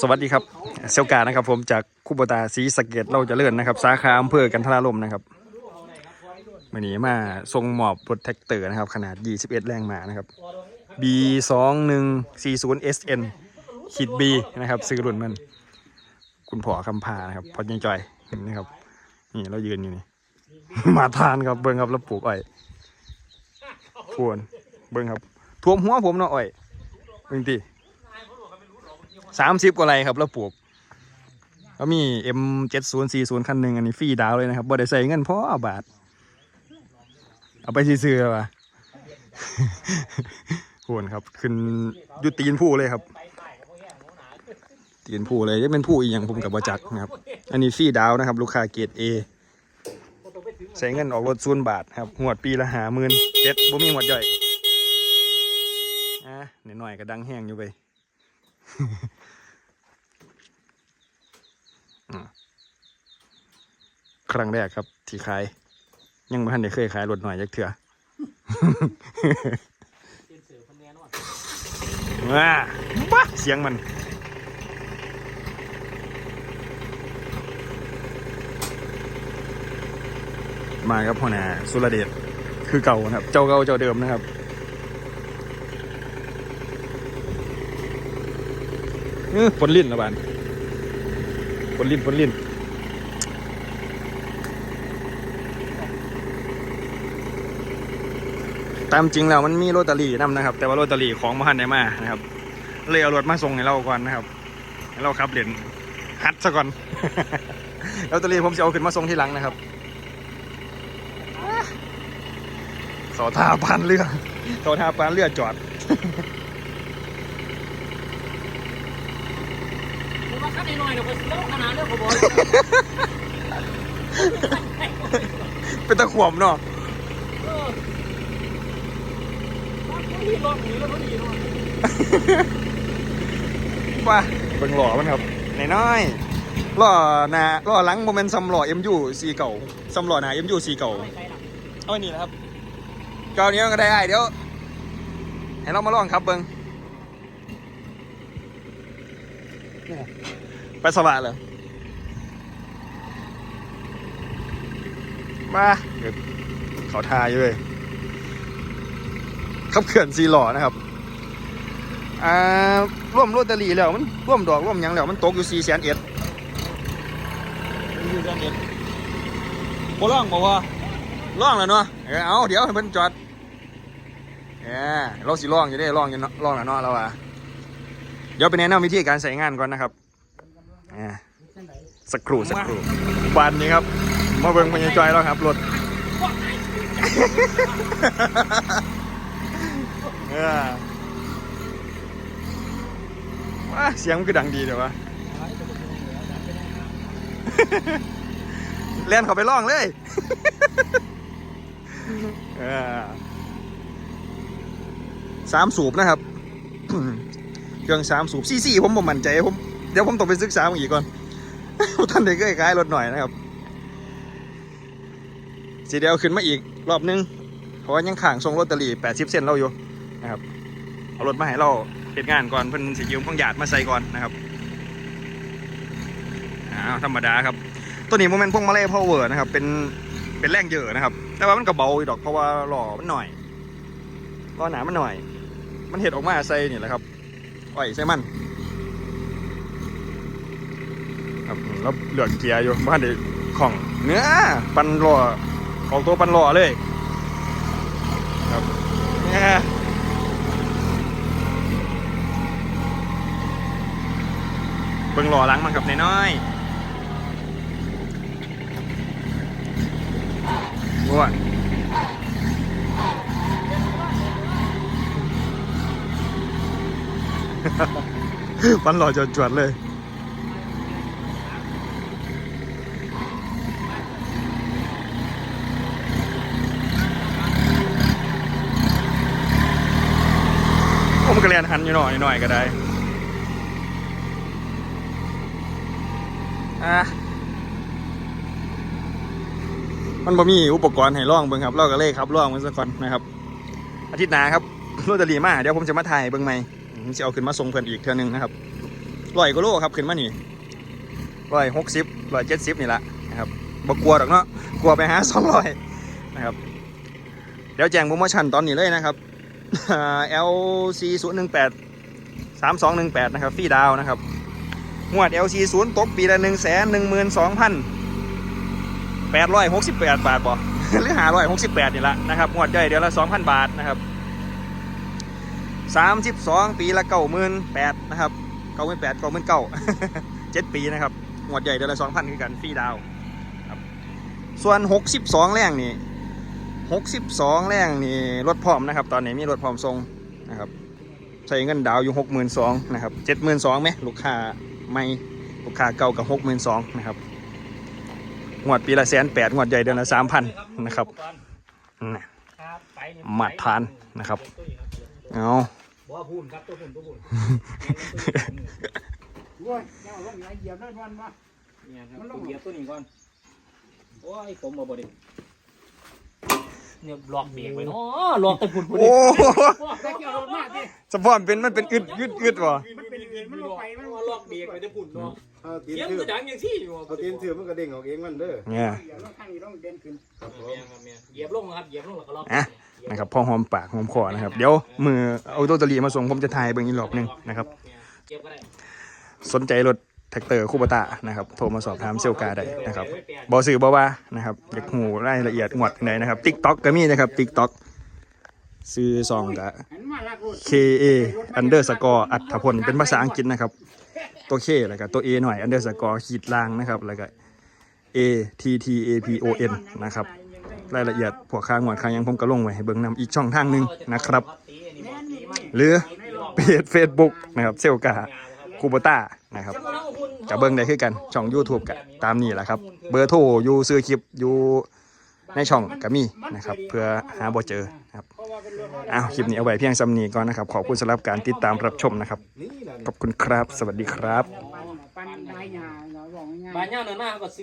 สวัสดีครับเซลกานะครับผมจากคูบตาสีสะเกตเราจะเลื่อนนะครับ สาขาอำเภอกันทราลมนะครับวันนี้มาทรงหมอบโปรถแท็กเตอร์นะครับ ขนาด 21 แรงม้านะครับ B 2 1 4 0 SN ขีด B นะครับซื้อรุ่นมัน คุณพ่อคำพานะครับพอยังจอยนะครับ นี่เรายืนอยู่นี่ มาทานครับเบิ้งครับแล้วปลูกอ้อยพวนเบิ้งครับท่วมหัวผมเนาะอ้อยเบิ้งตี สามสิบกว่าไรครับแล้วปลูกแล้วมี M เจ็ดศูนย์สี่ศูนย์คันหนึ่งอันนี้ฟรีดาวเลยนะครับบ่ได้ใส่เงินเพราะบาท เอาไปซื้อๆว่ะโหนครับ ขึ้นยุตีนผู้เลยครับ ตีนผู้เลยจะเป็นผู้อีกอย่างผมกับบจักนะครับ อันนี้ฟรีดาวนะครับ ลูกค้าเกรดเอใส่เงินออกรถศูนบาทครับหวดปีละหาหมื่นเจ็ดบ่มีหวดย่อยอะหน่อยๆก็ดังแห้งอยู่ไป ครั้งแรกครับ ที่ขาย ยังไม่ทันได้เคยขายรถหน่อยยักเถื่อว้าบ้าเสียงมันมาครับพ่อนาสุรเดชคือเก่านะครับ เจ้าเก่าเจ้าเดิมนะครับ เออฝนลิ้นละบาน ฝนลิ้นฝนลิ้นตามจริงแล้วมันมีโรตารี่นํนะครับ แต่ว่าโรตารี่ของมหันได้มานะครับ เลยเอารถมาส่งให้เราก่อนนะครับให้เราขับเหรียญฮัดซะก่อนโรตารี่ผมจะเอาขึ้นมาส่งที่หลังนะครับเขาท่าปานเรือเขาท่าปานเรือจอด ผมว่าขั้นหน่อยๆเดี๋ยวไปเล่าขนาดเรื่องขบวนเป็นตะขวมเนาะเออเขาดีรถหนีแล้วเขาดีเนาะว่าเบิ่งหล่อมันครับน้อยๆหล่อหนาหล่อหลังโมเมนต์ซัมหล่อเอ็มยูสีเก่าซัมหล่อหนาเอ็มยูสีเก่าไม่ไปหรอกเอาอันนี้นะครับเก่านี้ก็ได้ไอ้เดี๋ยวให้เรามาลองครับเบิ้ง ไปสบายเลยมาเดี๋ยวเขาทาอยู่เลยขับเขื่อนซีหล่อนะครับ อ่าร่วมโรตารีแล้วมันร่วมดอกร่วมหยังแล้วมันตกอยู่สี่แสนเอ็ดสี่แสนเอ็ดโบล่องบอกว่าล่องแล้วเนาะ เออเอาเดี๋ยวให้เพิ่นจอดเออเราสิล่องอยู่ได้ล่องอยู่เนาะล่องแล้วเนาะเราอะ เดี๋ยวไปแนะนำวิธีการใส่งานก่อนนะครับอ่าสักครู่สักครู่วันนี้ครับ มาเบิ่งพญจอยแล้วครับรถเออว้าเสียงมันคือดังดีเดี๋ยววะเล่นเขาไปล่องเลยเออสามสูบนะครับ เครื่องสามสูบซี่ซี่ผมผมมั่นใจผมเดี๋ยวผมต้องไปศึกษามาอีกก่อนท่านเด็กก็คล้ายรถหน่อยนะครับสีเดียวขึ้นมาอีกรอบนึง เพราะว่ายังข่างทรงลอตเตอรี่แปดสิบเซนเราอยู่นะครับเอารถมาให้เราเฮ็ดงานก่อนเพิ่นสิยืมของหยาดมาใส่ก่อนนะครับอ้าวธรรมดาครับ ตัวนี้โมเมนต์พวงมาลัยพาวเวอร์นะครับ เป็นเป็นแรงเยอะนะครับ แต่ว่ามันก็เบาอยู่ดอกเพราะว่าหล่อมันหน่อยล้อหนามันหน่อย มันเห็ดออกมาใส่นี่แหละครับ อ้อยใส่มันครับแล้วเหลืองเกียร์อยู่บ้านเด็กของเนื้อปันหล่อออกตัวปันหล่อเลยครับเนี่ยเบิ่งหล่อหลังมันกับน้อยๆว้ว นมันหล่อจวดเลย ผมก็เรียนหันอยู่หน่อยหน่อยก็ได้ อะมันบ่มีอุปกรณ์ให้ล่องเบิ่งครับเราก็เลยครับล่องมันสักก่อนนะครับ อาทิตย์หน้าครับโรตารีมาเดี๋ยวผมจะมาถ่ายเบิ่งใหม่ จะเอาขึ้นมาส่งเพื่อนอีกเทื่อหนึงนะครับร้อยกโลครับขึ้นมานี่ร้อยหกสิบร้อยเจ็ดสิบนี่แหละนะครับบ่กลัวหรอกเนาะกลัวไปหาสองร้อยนะครับเดี๋ยวแจ้งโปรโมชั่นตอนนี้เลยนะครับ LC 0 1 8 3 2 1 8นะครับฟรีดาวนะครับงวด LC 0ตกปีละ1 1 2 868 บาทบ่หรือ568 นี่ละนะครับงวดใหญ่เดือนละ 2,000 บาทนะครับ 32 ปีละ98,000นะครับ98 99 7ปีนะครับงวดใหญ่เดือนละ2,000คือกันฟรีดาวน์ครับส่วน 62 แรงนี่ 62 แรงนี่รถพร้อมนะครับ ตอนนี้มีรถพร้อมทรงนะครับใช้เงินดาวน์อยู่62,000นะครับ72,000ไหมลูกค้าไม่ลูกค้าเก่ากับ62,000นะครับงวดปีละแสนแปดงวดใหญ่เดือนละสามพันนะครับน่ะครับไปเนี่ยหมัดทานนะครับ เอาบ่พูนครับตัวพูนตัวพูนโอ้ยเจ้าลงไหนเหยียบได้วันวะเนี่ยครับตัวเหยียบตัวนี้ก่อนโอ้ยผมบ่บ่ได้เนี่ยล็อกเบรกไว้เนาะล็อกแต่พูนพูนโอ้แต่เกี่ยวรถมากดิสปอร์ตเป็นมันเป็นอึดอึดอึดวะมันเป็นอื่นมันลงไปมันว่าล็อกเบรกไว้แต่พูนเนาะเอาตีนเสียงถือจะดังอย่างที่อยู่เอาตีนถือมันกระเด้งออกเองมันเด้อเนี่ยเหยียบรถข้างนี้ต้องเด่นขึ้นครับผแม่มครับแม่เหยียบลงนะครับเหยียบลงแล้วก็ล็อกอะ นะครับพอหอมปากหอมคอนะครับ เดี๋ยวมือเอาตัวตะลีมาส่งผมจะถ่ายเบิ่งอีกรอบหนึ่งนะครับ สนใจรถแท็กเตอร์คูปตานะครับโทรมาสอบถามเซลลกาได้นะครับบอสื่อบอว่านะครับอยากหูรายละเอียดงวดไหนนะครับติ๊กต็อกก็มีนะครับติ๊กต็อกซื้อซองกับ K A underscore อัฐพลเป็นภาษาอังกฤษนะครับ ตัว K แล้วก็ตัว A หน่อย underscore ขีดล่างนะครับ แล้วก็ A T T A P O N นะครับ รายละเอียดพวกค่างวดค่าหยังผมก็ลงไว้ให้เบิ่งนำอีกช่องทางหนึงนะครับ หรือเพจ Facebook นะครับเซลกาคูโบต้านะครับกับเบิ่งได้คือกันช่อง YouTube กับตามนี้แหละครับ เบอร์โทรอยู่ซื้อคลิปอยู่ในช่องก็มีนะครับเพื่อหาบ่เจอนะครับอ้าวคลิปนี้เอาไว้เพียงสำนีก่อนนะครับ ขอบคุณสำหรับการติดตามรับชมนะครับ ขอบคุณครับ สวัสดีครับ ปันปันใบหญ้าเราบอกง่ายๆบานย่าเนินหน้าก็ซื้อ